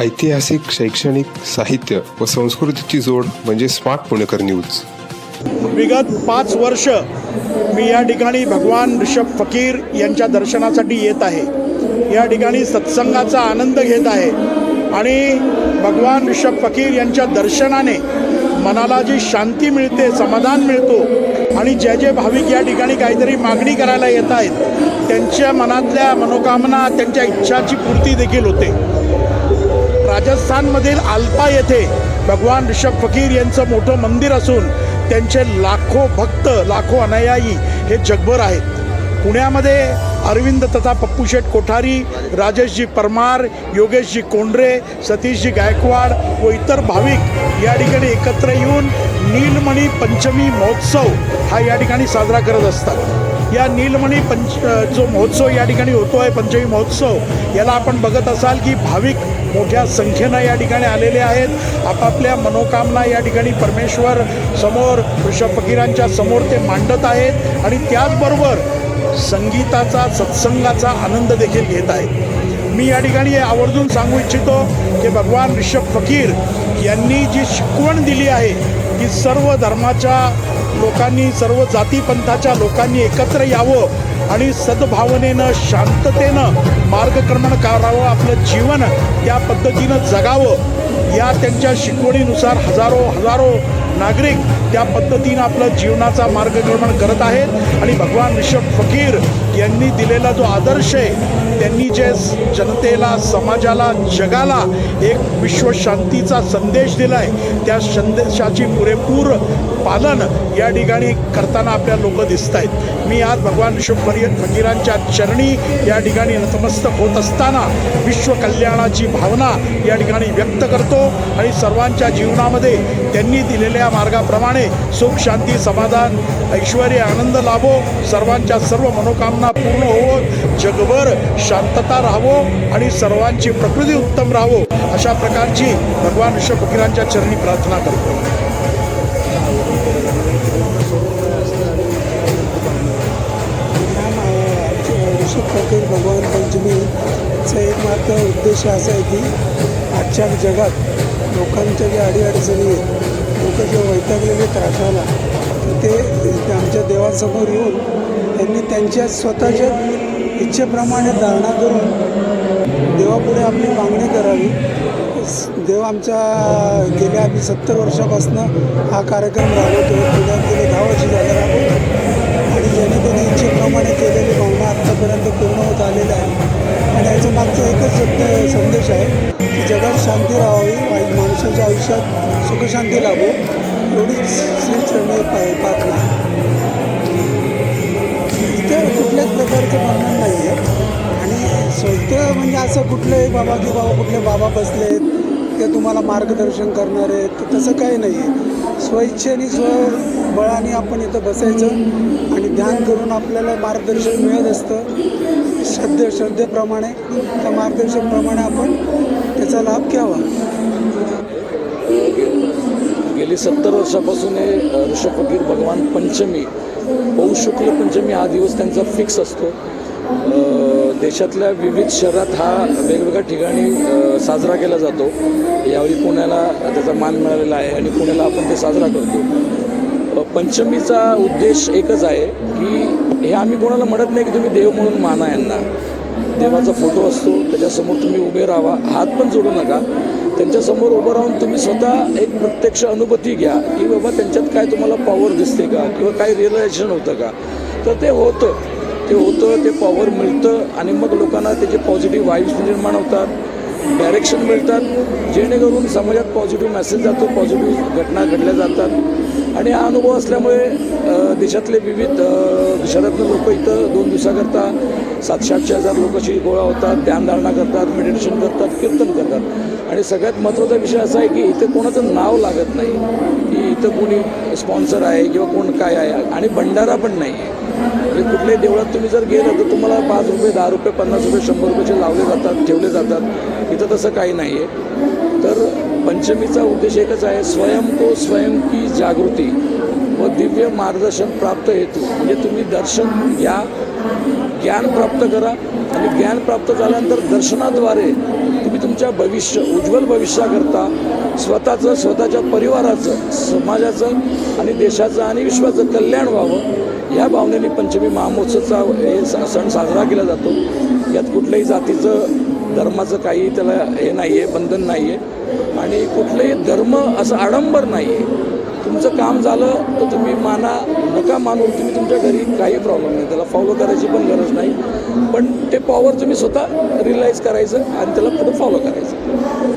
ऐतिहासिक शैक्षणिक साहित्य व संस्कृतीची जोड म्हणजे स्मार्ट पुणेकर न्यूज. विगत पाच वर्ष मी या ठिकाणी भगवान ऋषभ फकीर यांच्या दर्शनासाठी येत आहे. या ठिकाणी सत्संगाचा आनंद घेत आहे. आणि भगवान ऋषभ फकीर यांच्या दर्शनाने मनाला जी शांती मिळते समाधान मिळतो आणि जे जे भाविक या ठिकाणी काहीतरी मागणी करायला येत आहेत त्यांच्या मनातल्या मनोकामना त्यांच्या इच्छाची पूर्ती देखील होते. राजस्थानमधील आल्पा येथे भगवान ऋषभ फकीर यांचं मोठं मंदिर असून त्यांचे लाखो भक्त लाखो अनुयायी हे जगभर आहेत. पुण्यामध्ये अरविंद तथा पप्पूशेठ कोठारी राजेशजी परमार योगेशजी कोंडरे सतीशजी गायकवाड व इतर भाविक या ठिकाणी एकत्र येऊन नीलमणी पंचमी महोत्सव हा या ठिकाणी साजरा करत असतात. या नीलमणी पंच जो महोत्सव या ठिकाणी होतो आहे पंचमी महोत्सव याला आपण बघत असाल की भाविक मोठ्या संख्येनं या ठिकाणी आलेले आहेत. आपापल्या मनोकामना या ठिकाणी परमेश्वर समोर ऋषभ फकीरांच्या समोर ते मांडत आहेत आणि त्याचबरोबर संगीताचा सत्संगाचा आनंद देखील घेत आहेत. मी या ठिकाणी हे आवर्जून सांगू इच्छितो की भगवान ऋषभ फकीर यांनी जी शिकवण दिली आहे की सर्व धर्माच्या लोकांनी सर्व जातीपंथाच्या लोकांनी एकत्र यावं आणि सद्भावनेनं शांततेनं मार्गक्रमण करावं आपलं जीवन त्या पद्धतीनं जगावं. या त्यांच्या शिकवणीनुसार हजारो हजारो नागरिक त्या पद्धतीनं आपलं जीवनाचा मार्गक्रमण करत आहेत. आणि भगवान ऋषभ फकीर यांनी दिलेला जो आदर्श आहे त्यांनी जे जनतेला समाजाला जगाला एक विश्वशांतीचा संदेश दिला आहे त्या संदेशाची पुरेपूर पालन या ठिकाणी करताना आपल्या लोक दिसत आहेत मी आज भगवान ऋषभ फकीरांच्या चरणी या ठिकाणी नतमस्तक होत असताना विश्वकल्याणाची भावना या ठिकाणी व्यक्त करतो आणि सर्वांच्या जीवनामध्ये त्यांनी दिलेल्या मार्गाप्रमाणे सुख शांती समाधान ऐश्वर आनंद लाभो. सर्वांच्या सर्व मनोकामना पूर्ण होवो. जगभर शांतता राहावो आणि सर्वांची प्रकृती उत्तम राहावो अशा प्रकारची भगवान ऋषभ फकीरांच्या चरणी प्रार्थना करतो. ऋषभ फकीर भगवान पंचमीचा एक मात्र उद्देश असा आहे की आजच्या जगात लोकांच्या ज्या अडीअडचणी आहेत लोक जे वैतागलेले त्रासाला तर येऊन त्यांनी त्यांच्या स्वतःच्या इच्छेप्रमाणे धारणा करून देवापुढे आपली मागणी करावी. देव आमच्या गेल्या आम्ही सत्तर वर्षापासून हा कार्यक्रम राबवतो. पुण्यात गेले दहा वर्ष झाले राबवतो. आणि जनतेने इच्छेप्रमाणे केलेली भावना आत्तापर्यंत पूर्ण होत आलेल्या आहे. आणि याच्या मागचा एकच सत्य संदेश आहे की जगात शांती राहावी वाई- माणसाच्या आयुष्यात सुखशांती लाभो. एवढीच श्री चरणी पा- प्रार्थना. प्रकारचे वर्णन नाही आहे आणि सत्य म्हणजे असं कुठलंही बाबा की बाबा कुठले बाबा बसलेत ते तुम्हाला मार्गदर्शन करणार आहेत तर तसं काही नाही आहे स्वइच्छेने स्वबळाने आपण इथं बसायचं आणि ध्यान करून आपल्याला मार्गदर्शन मिळत असतं. श्रद्धे श्रद्धेप्रमाणे त्या मार्गदर्शनप्रमाणे आपण त्याचा लाभ घ्यावा. गेली सत्तर वर्षापासून हे अ, ऋषभ फकीर भगवान पंचमी पौष शुक्ल पंचमी हा दिवस त्यांचा फिक्स असतो. देशातल्या विविध शहरात हा वेगवेगळ्या ठिकाणी साजरा केला जातो. यावेळी पुण्याला त्याचा मान मिळालेला आहे आणि पुण्याला आपण ते साजरा करतो. पंचमीचा उद्देश एकच आहे की हे आम्ही कोणाला म्हणत नाही की तुम्ही देव म्हणून माना यांना. देवाचा फोटो असतो त्याच्यासमोर तुम्ही उभे राहा हात पण जोडू नका. त्यांच्यासमोर उभं राहून तुम्ही स्वतः एक प्रत्यक्ष अनुभूती घ्या की बाबा त्यांच्यात काय तुम्हाला पॉवर दिसते का किंवा काय रिअलायझेशन होतं का? तर ते होतं. ते होतं ते पॉवर मिळतं आणि मग लोकांना त्याचे पॉझिटिव्ह वाईब्स निर्माण होतात. डायरेक्शन मिळतात. जेणेकरून समाजात पॉझिटिव्ह मेसेज जातो पॉझिटिव्ह घटना घडल्या जातात. आणि हा अनुभव असल्यामुळे देशातले विविध अ, शहरातले लोक इथं दोन दिवसाकरता सातशे आठशे हजार लोक अशी गोळा होतात ध्यानधारणा करतात मेडिटेशन करतात कीर्तन करतात. आणि सगळ्यात महत्त्वाचा विषय असा आहे की इथे कोणाचं नाव लागत नाही. की इथं कोणी स्पॉन्सर आहे किंवा कोण काय आहे. आणि भंडारा पण नाही आहे. म्हणजे कुठल्याही देवळात तुम्ही जर गेलं तर तुम्हाला पाच रुपये दहा रुपये पन्नास रुपये शंभर रुपयाचे लावले जातात ठेवले जातात. इथं तसं काही नाही आहे तर पंचमीचा उद्देश एकच आहे स्वयं को स्वयं की जागृती व दिव्य मार्गदर्शन प्राप्त हेतू. म्हणजे तुम्ही दर्शन घ्या ज्ञान प्राप्त करा आणि ज्ञान प्राप्त झाल्यानंतर दर्शनाद्वारे तुम्ही तुमच्या भविष्य उज्ज्वल भविष्याकरता स्वतःचं स्वतःच्या परिवाराचं समाजाचं आणि देशाचं आणि विश्वाचं कल्याण व्हावं. या भावनेने पंचमी महामहोत्सवचा हे स- सण साजरा केला जातो. यात कुठल्याही जातीचं धर्माचं काही त्याला हे नाही आहे बंधन नाही आहे आणि कुठलंही धर्म असं आडंबर नाही आहे तुमचं काम झालं तर तुम्ही माना नका मानू तुम्ही तुमच्या घरी काही प्रॉब्लेम नाही. त्याला फॉलो करायची पण गरज नाही. पण ते पॉवर तुम्ही स्वतः रिलाईज करायचं आणि त्याला पुढे फॉलो करायचं.